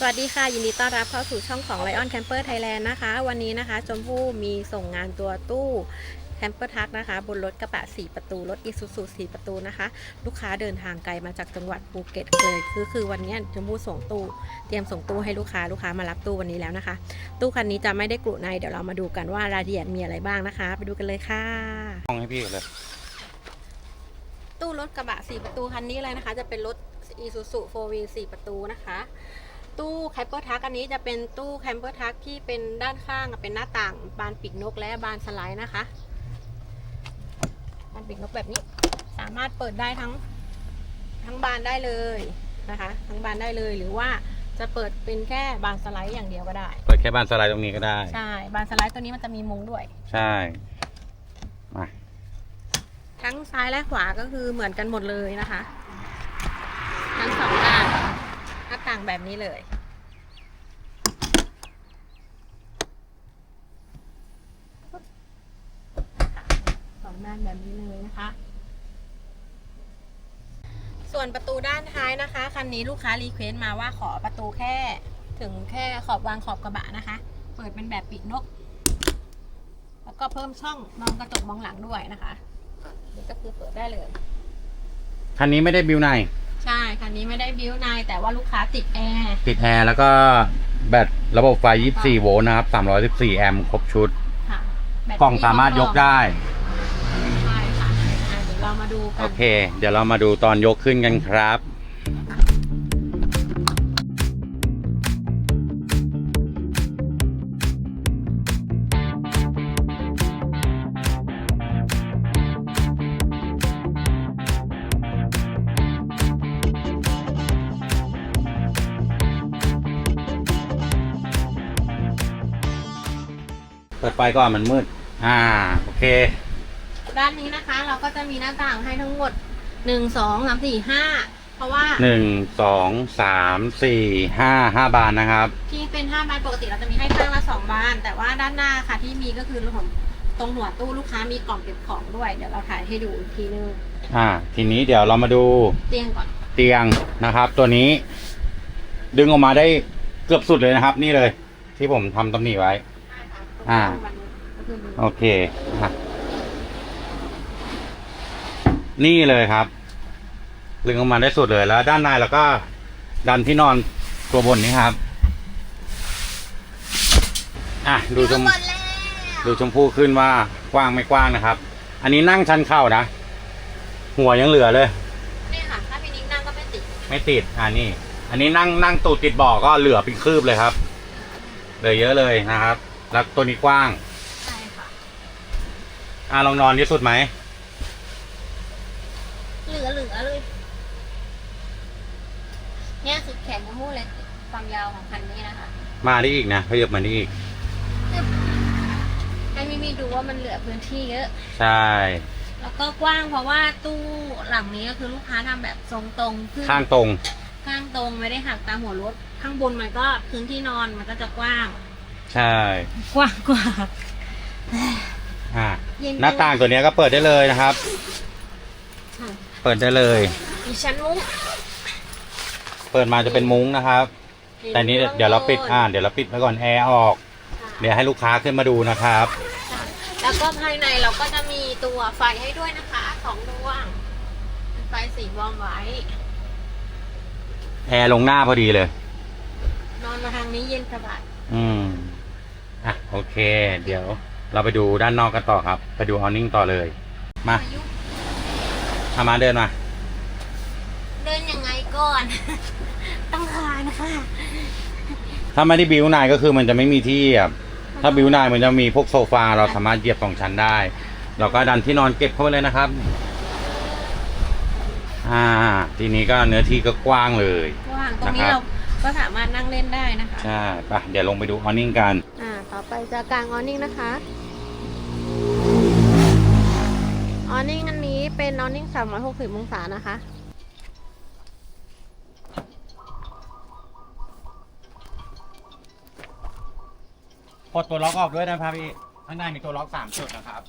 สวัสดีค่ะ ยินดีต้อนรับเข้าสู่ช่องของ Lion Camper Thailand นะคะ วันนี้นะคะ ชมพู่มีส่งงานตัวตู้แคมเปอร์ทักนะคะ บนรถกระบะ 4 ประตู รถ Isuzu 4ประตูนะคะ ลูกค้าเดินทางไกลมาจากจังหวัดภูเก็ตเลยคือคือวันนี้ชมพู่ส่งตู้ เตรียมส่งตู้ให้ลูกค้าลูกค้ามารับตู้วันนี้แล้วนะคะ ตู้คันนี้จะไม่ได้กรุในเดี๋ยวเรามาดูกันว่ารายละเอียดมีอะไรบ้างนะคะ ไปดูกันเลยค่ะห้องให้พี่ก่อนเลยตู้รถกระบะ 4 ประตูคันนี้เลยนะคะ จะเป็นรถ Isuzu 4 w h e e l 4ประตูนะคะ ตู้แคมเปอร์ทักอันนี้จะเป็นตู้แคมเปอร์ทักที่เป็นด้านข้างเป็นหน้าต่าง บานปีกนกและบานสไลด์นะคะ บานปีกนกแบบนี้ สามารถเปิดได้ทั้งทั้งบานได้เลยนะคะ ทั้งบานได้เลยหรือว่าจะเปิดเป็นแค่บานสไลด์อย่างเดียวก็ได้ เปิดแค่บานสไลด์ตรงนี้ก็ได้ ใช่ บานสไลด์ตัวนี้มันจะมีมุ้งด้วย ใช่ มา ทั้งซ้ายและขวาก็คือเหมือนกันหมดเลยนะคะทั้งสองด้าน หน้าต่างแบบนี้เลยสองด้านแบบนี้เลยนะคะ ส่วนประตูด้านท้ายนะคะ คันนี้ลูกค้ารีเควสต์มาว่าขอประตูแค่ถึงแค่ขอบวางขอบกระบะนะคะ เปิดเป็นแบบปีกนก แล้วก็เพิ่มช่องมองกระจกมองหลังด้วยนะคะนี่ก็คือเปิดได้เลย คันนี้ไม่ได้บิวใน ใช่คันนี้ไม่ได้บิวในแต่ว่าลูกค้าติดแอร์ติดแอร์แล้วก็แบตระบบไฟ 24 โวลต์นะครับ 314 แอมป์ครบชุด ค่ะแบตกล่องสามารถยกได้ ใช่ค่ะอะเดี๋ยวเรามาดูกัโอนเค เดี๋ยวเรามาดูตอนยกขึ้นกันครับ ปิดไฟก่อนมันมืด อ่า โอเค ด้านนี้นะคะ เราก็จะมีหน้าต่างให้ทั้งหมดหนึ่งสองสามสี่ห้าเพราะว่าหนึ่งสองสามสี่ห้าห้าบานนะครับ ที่เป็นห้าบานปกติเราจะมีให้ข้างละสองบาน แต่ว่าด้านหน้าค่ะที่มีก็คือของตรงหัวตู้ลูกค้ามีกล่องเก็บของด้วย เดี๋ยวเราถ่ายให้ดูอีกทีนึงอ่า ทีนี้เดี๋ยวเรามาดูเตียงก่อนเตียงนะครับ ตัวนี้ ดึงออกมาได้เกือบสุดเลยนะครับ นี่เลย ที่ผมทำตำหนิไว้ใช่ค่ะ อ่าก็คือมีโอเคอะนี่เลยครับดึงออกมาได้สุดเลยแล้ว ด้านในเราก็ ดันที่นอนตัวบนนี้ครับ อะดูชมหมดแล้วดูชมพู่ขึ้นว่ากว้างไม่กว้างนะครับ อันนี้นั่งชันเข่านะ หัวยังเหลือเลยนี่ค่ะถ้าพี่นิ้งนั่งก็ไม่ติด ไม่ติดอ่านี่ อันนี้นั่งนั่งตูดติดเบ่อก็เหลือเป็นคืบเลยครับเหลือเยอะเลยนะครับ แล้วตัวนี้กว้าง ใช่ค่ะ อ่าลองนอนที่สุดไหม เหลือเหลือเลย เนี่ยสุดแขนของมูเลยความยาวของคันนี้นะคะมาได้อีกนะขยับมาได้อีกให้มิมีดูว่ามันเหลือพื้นที่เยอะ ใช่ แล้วก็กว้างเพราะว่าตู้หลังนี้ก็คือลูกค้าทำแบบทรงตรงขึ้นข้างตรง ข้างตรงไม่ได้หักตามหัวรถ ข้างบนมันก็พื้นที่นอนมันก็จะกว้าง ใช่ กว้างกว่า อ่า เย็นหน้าต่างตัวเนี้ยก็เปิดได้เลยนะครับใช่เปิดได้เลย มีชั้นมุ้งเปิดมาจะเป็นมุ้งนะครับ แต่นี้เดี๋ยวเราปิด อ่า เดี๋ยวเราปิดไว้ก่อนแอร์ออก เดี๋ยวให้ลูกค้าขึ้นมาดูนะครับแล้วก็ภายในเราก็จะมีตัวไฟให้ด้วยนะคะสองดวงเป็นไฟสีวอร์มไว้ แอร์ลงหน้าพอดีเลย นอนมาทางนี้เย็นสบาย อืม อะโอเค เดี๋ยวเราไปดูด้านนอกกันต่อครับ ไปดูออนิ่งต่อเลย มาอายุเอามาเดินมา เดินยังไงก่อน ต้องคานค่ะ ถ้าไม่ได้บิวนายก็คือมันจะไม่มีที่เหยียบถ้าบิวนายมันจะมีพวกโซฟาเราสามารถเหยียบสองชั้นได้ เราก็ดันที่นอนเก็บเข้าไปเลยนะครับ อ่า ทีนี้ก็เนื้อที่ก็กว้างเลย กว้าง ตรงนี้นะครับเราก็สามารถนั่งเล่นได้นะคะ ใช่ไปเดี๋ยวลงไปดูออนิ่งกัน อ่า ต่อไปจะกางออนิ่งนะคะออนิ่งอันนี้เป็นออนิ่ง360 องศานะคะปลดตัวล็อกออกด้วยนะครับพี่ ข้างในมีตัวล็อกสามจุดนะครับ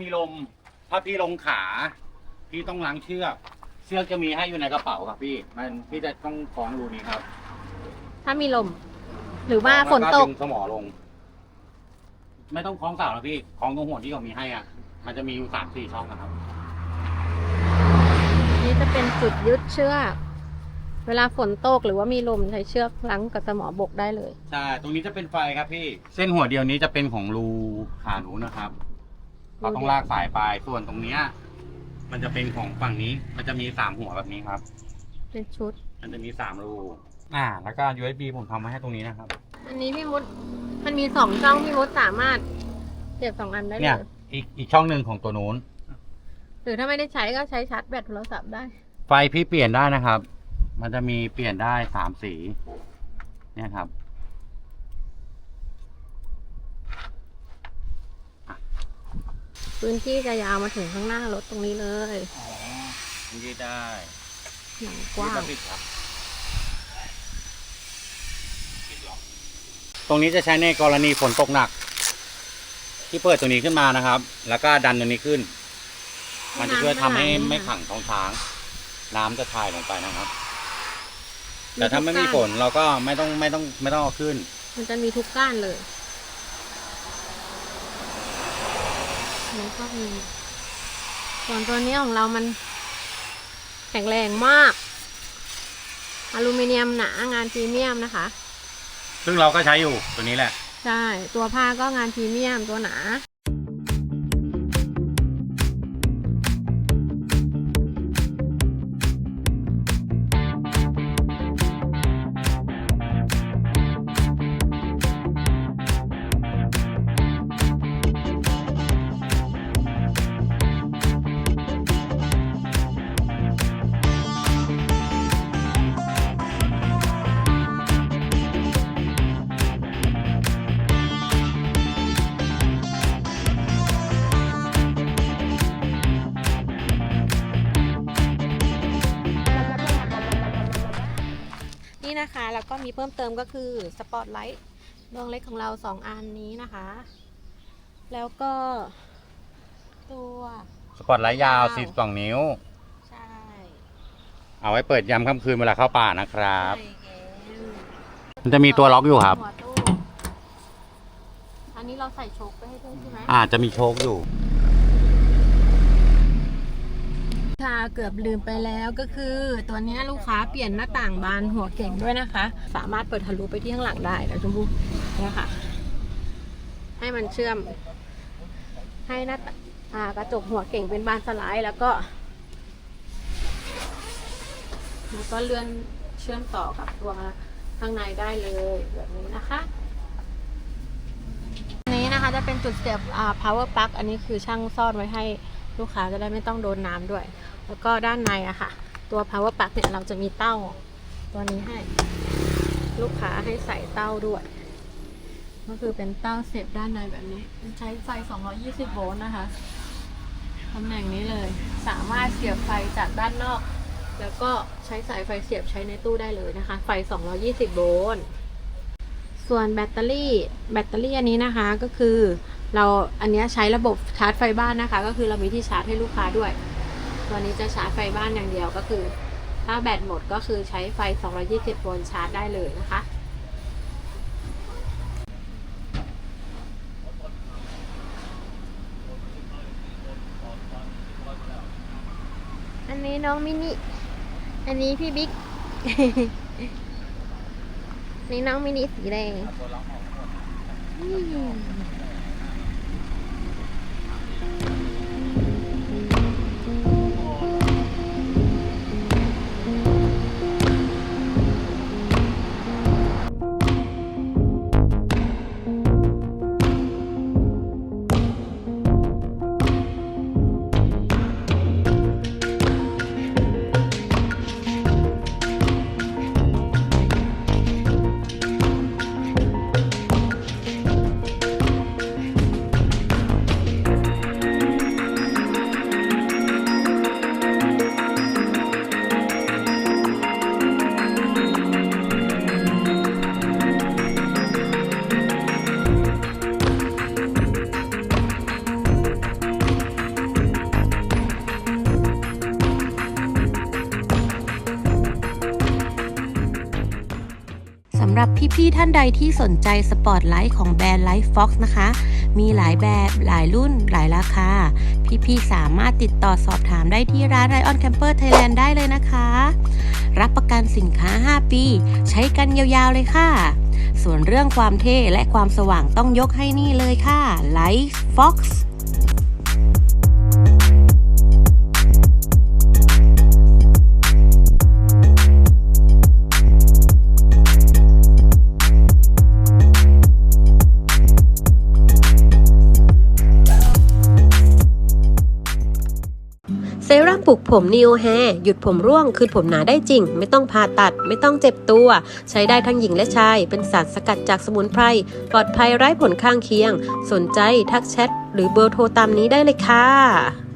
มีลม ถ้าพี่ลงขา พี่ต้องล้างเชือก เชือกจะมีให้อยู่ในกระเป๋าครับพี่ มันพี่จะต้องคล้องรูนี้ครับถ้ามีลม หรือว่าฝนตก แล้วดึงสมอลง ไม่ต้องคล้องเสาแล้วพี่คล้องตรงหัวที่เขามีให้อะ มันจะมีอยู่สามสี่ช่องนะครับ นี่จะเป็นจุดยึดเชือก เวลาฝนตกหรือว่ามีลมใช้เชือกลังกับสมอบกได้เลย ใช่ ตรงนี้จะเป็นไฟครับพี่ เส้นหัวเดียวนี้จะเป็นของรูขาหนูนะครับ เราต้องลากสายไปส่วนตรงเนี้ย มันจะเป็นของฝั่งนี้ มันจะมีสามหัวแบบนี้ครับ เป็นชุด มันจะมีสามรูอ่า แล้วก็ USB ผมทำมาให้ตรงนี้นะครับ อันนี้พี่มด มันมีสองช่องพี่มดสามารถเสียบสองอันได้เลเนี่ย ยอีกอีกช่องหนึ่งของตัวนู้น หรือถ้าไม่ได้ใช้ก็ใช้ชาร์จแบตโทรศัพท์ได้ ไฟพี่เปลี่ยนได้นะครับ มันจะมีเปลี่ยนได้สามสี เนี่ยครับ พื้นที่จะยาวมาถึงข้างหน้ารถตรงนี้เลยอ๋อยืดได้อย่างกว้างปิดครับตรงนี้จะใช้ในกรณีฝนตกหนัก ที่เปิดตัวนี้ขึ้นมานะครับ แล้วก็ดันตัวนี้ขึ้น มันจะช่วยทำให้ไม่ขังท้องช้าง น้ำจะถ่ายลงไปนะครับ แต่ถ้าไม่มีฝนเราก็ไม่ต้องไม่ต้องไม่ต้องเอาขึ้น มันจะมีทุกก้านเลย แล้วก็มี ส่วนตัวนี้ของเรามัน แข็งแรงมาก อลูมิเนียมหนางานพรีเมียมนะคะ ซึ่งเราก็ใช้อยู่ตัวนี้แหละ ใช่ ตัวผ้าก็งานพรีเมียมตัวหนา นี่นะคะ แล้วก็มีเพิ่มเติมก็คือสปอตไลท์ดวงเล็กของเราสองอันนี้นะคะ แล้วก็ตัวสปอตไลท์ยาวยาว42นิ้ว ใช่เอาไว้เปิดยามค่ำคืนเวลาเข้าป่านะครับ ใช่แล้วมันจะมีตัวล็อกอยู่ครับ หัวตู้อันนี้เราใส่โชคไปให้ด้วยใช่ไหม อาจจะมีโชคอยู่ ค่ะเกือบลืมไปแล้วก็คือ ตัวนี้ลูกค้าเปลี่ยนหน้าต่างบานหัวเก่งด้วยนะคะ สามารถเปิดทะลุไปที่ข้างหลังได้นะชมพู่เนี่ยค่ะ ให้มันเชื่อม ให้หน้าตาอ่ากระจกหัวเก่งเป็นบานสไลด์แล้วก็แล้วก็เลื่อนเชื่อมต่อกับตัวข้างในได้เลยแบบนี้นะคะอันนี้นะคะจะเป็นจุดเสียบอ่า power plug อันนี้คือช่างซ่อนไว้ให้ ลูกค้าจะได้ไม่ต้องโดนน้ำด้วย แล้วก็ด้านในอะค่ะ ตัว power plug เนี่ยเราจะมีเต้าตัวนี้ให้ ลูกค้าให้ใส่เต้าด้วย ก็คือเป็นเต้าเสียบด้านในแบบนี้ใช้ไฟ 220 โวลต์นะคะตำแหน่งนี้เลย สามารถเสียบไฟจากด้านนอก แล้วก็ใช้สายไฟเสียบใช้ในตู้ได้เลยนะคะ ไฟ 220 โวลต์ ส่วนแบตเตอรี่แบตเตอรี่อันนี้นะคะก็คือเราอันเนี้ยใช้ระบบชาร์จไฟบ้านนะคะ ก็คือเรามีที่ชาร์จให้ลูกค้าด้วย ตัวนี้จะชาร์จไฟบ้านอย่างเดียวก็คือ ถ้าแบตหมดก็คือใช้ไฟ 220 โวลต์ชาร์จได้เลยนะคะ อันนี้น้องมินิ อันนี้พี่บิ๊ก นี่น้องมินิสีแดง อืมหรับพี่ๆท่านใดที่สนใจสปอตไลท์ของแบรนด์ Life Fox นะคะ มีหลายแบบหลายรุ่นหลายราคา พี่ๆสามารถติดต่อสอบถามได้ที่ร้าน Lion Camper Thailand ได้เลยนะคะ รับประกันสินค้า 5 ปี ใช้กันยาวๆเลยค่ะ ส่วนเรื่องความเท่และความสว่างต้องยกให้นี่เลยค่ะ Life Fox เผมนิโอแฮหยุดผมร่วง คืนผมหนาได้จริง ไม่ต้องผ่าตัด ไม่ต้องเจ็บตัว ใช้ได้ทั้งหญิงและชาย เป็นสารสกัดจากสมุนไพร ปลอดภัยไร้ผลข้างเคียง สนใจทักแชทหรือเบอร์โทรตามนี้ได้เลยค่ะ